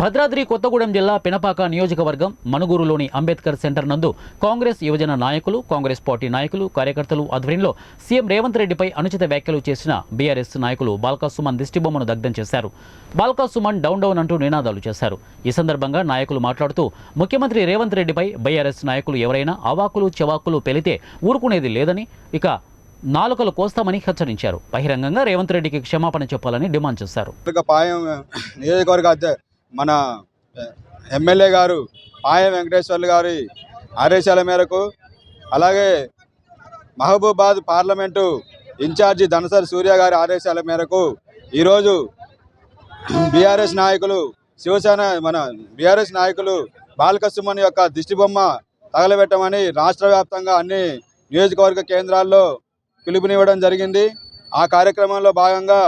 భద్రాద్రి కొత్తగూడెం జిల్లా పినపాక నియోజకవర్గం మనుగూరులోని అంబేద్కర్ సెంటర్ నందు కాంగ్రెస్ యువజన నాయకులు కాంగ్రెస్ పార్టీ నాయకులు కార్యకర్తలు ఆధ్వర్యంలో సీఎం రేవంత్ రెడ్డిపై అనుచిత వ్యాఖ్యలు చేసిన బీఆర్ఎస్ నాయకులు బాల్కా సుమన్ దిష్టిబొమ్మను దగ్ధం చేశారు. బాల్కా సుమన్ డౌన్ డౌన్ అంటూ నినాదాలు చేశారు. ఈ సందర్భంగా నాయకులు మాట్లాడుతూ ముఖ్యమంత్రి రేవంత్ రెడ్డిపై బీఆర్ఎస్ నాయకులు ఎవరైనా అవాకులు చెవాకులు పెలితే ఊరుకునేది లేదని ఇక నాలుకలు కోస్తామని హెచ్చరించారు. బహిరంగంగా రేవంత్ రెడ్డికి క్షమాపణ చెప్పాలని డిమాండ్ చేశారు. మన ఎమ్మెల్యే గారు పాయ వెంకటేశ్వర్లు గారి ఆదేశాల మేరకు అలాగే మహబూబాద్ పార్లమెంటు ఇన్ఛార్జి ధనసర్ సూర్య గారి ఆదేశాల మేరకు ఈరోజు బీఆర్ఎస్ నాయకులు శివసేన మన బీఆర్ఎస్ నాయకులు బాలక యొక్క దిష్టిబొమ్మ తగలబెట్టమని రాష్ట్ర వ్యాప్తంగా అన్ని నియోజకవర్గ కేంద్రాల్లో పిలుపునివ్వడం జరిగింది. ఆ కార్యక్రమంలో భాగంగా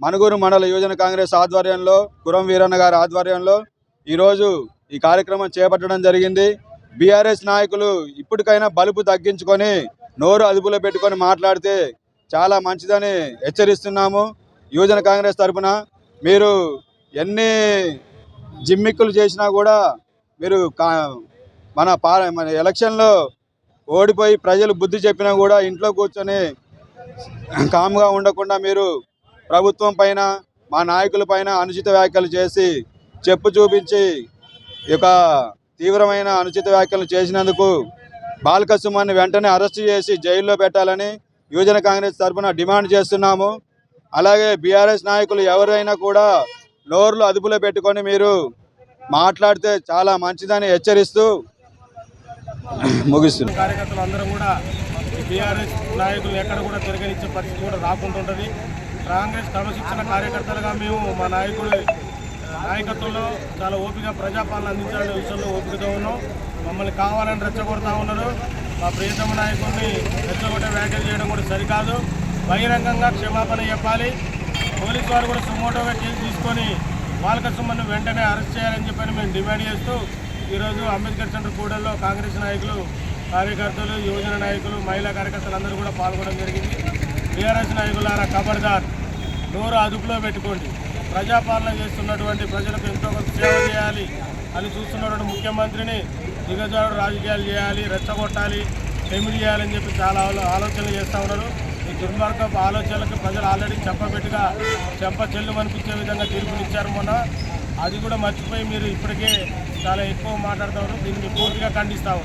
మనుగూరు మండల యువజన కాంగ్రెస్ ఆధ్వర్యంలో కురం వీరన్న గారి ఆధ్వర్యంలో ఈరోజు ఈ కార్యక్రమం చేపట్టడం జరిగింది. బీఆర్ఎస్ నాయకులు ఇప్పటికైనా బలుపు తగ్గించుకొని నోరు అదుపులో పెట్టుకొని మాట్లాడితే చాలా మంచిదని హెచ్చరిస్తున్నాము. యువజన కాంగ్రెస్ తరఫున మీరు ఎన్ని జిమ్మిక్కులు చేసినా కూడా మీరు కా మన పా మన ఎలక్షన్లో ఓడిపోయి ప్రజలు బుద్ధి చెప్పినా కూడా ఇంట్లో కూర్చొని కామ్గా ఉండకుండా మీరు ప్రభుత్వం పైన మా నాయకుల పైన అనుచిత వ్యాఖ్యలు చేసి చెప్పు చూపించి ఈ యొక్క తీవ్రమైన అనుచిత వ్యాఖ్యలు చేసినందుకు బాలకసుమాన్ని వెంటనే అరెస్ట్ చేసి జైల్లో పెట్టాలని యువజన కాంగ్రెస్ తరఫున డిమాండ్ చేస్తున్నాము. అలాగే బీఆర్ఎస్ నాయకులు ఎవరైనా కూడా నోర్లు అదుపులో పెట్టుకొని మీరు మాట్లాడితే చాలా మంచిదని హెచ్చరిస్తూ ముగిస్తుంది కార్యకర్తలు అందరూ కూడా బీఆర్ఎస్ నాయకులు ఎక్కడ కూడా తిరగనిచ్చే పరిస్థితి కూడా రాకుంటుంటుంది. కాంగ్రెస్ క్రమశిక్షణ కార్యకర్తలుగా మేము మా నాయకుడి నాయకత్వంలో చాలా ఓపిక ప్రజాపాలన అందించాలనే విషయంలో ఓపికతో ఉన్నాం. మమ్మల్ని కావాలని రెచ్చగొడతా ఉన్నారు. మా ప్రియతమ నాయకుడిని రెచ్చగొట్టే వ్యాఖ్యలు చేయడం కూడా సరికాదు. బహిరంగంగా క్షమాపణ చెప్పాలి. పోలీసు వారు కూడా సుమోటోగా కేసు తీసుకొని బాలక వెంటనే అరెస్ట్ చేయాలని చెప్పని మేము డిమాండ్ చేస్తూ ఈరోజు అంబేద్కర్ సెంటర్ కూడల్లో కాంగ్రెస్ నాయకులు కార్యకర్తలు యువజన నాయకులు మహిళా కార్యకర్తలు అందరూ కూడా పాల్గొనడం జరిగింది. టీఆర్ఎస్ నాయకులారా ఖబర్దార్ నోరు అదుపులో పెట్టుకోండి. ప్రజాపాలన చేస్తున్నటువంటి ప్రజలకు ఎంతో సేవ చేయాలి అని చూస్తున్నటువంటి ముఖ్యమంత్రిని దిగజారు రాజకీయాలు చేయాలి రెచ్చగొట్టాలి పెమిడి చేయాలని చెప్పి చాలా ఆలోచనలు చేస్తూ ఉన్నారు. ఈ దుర్మార్గపు ఆలోచనలకు ప్రజలు ఆల్రెడీ చెప్పబెట్టుగా చెంప చెల్లు అనిపించే విధంగా తీర్పునిచ్చారు మొన్న. అది కూడా మర్చిపోయి మీరు ఇప్పటికే చాలా ఎక్కువ మాట్లాడుతూ ఉన్నారు. దీన్ని పూర్తిగా ఖండిస్తాము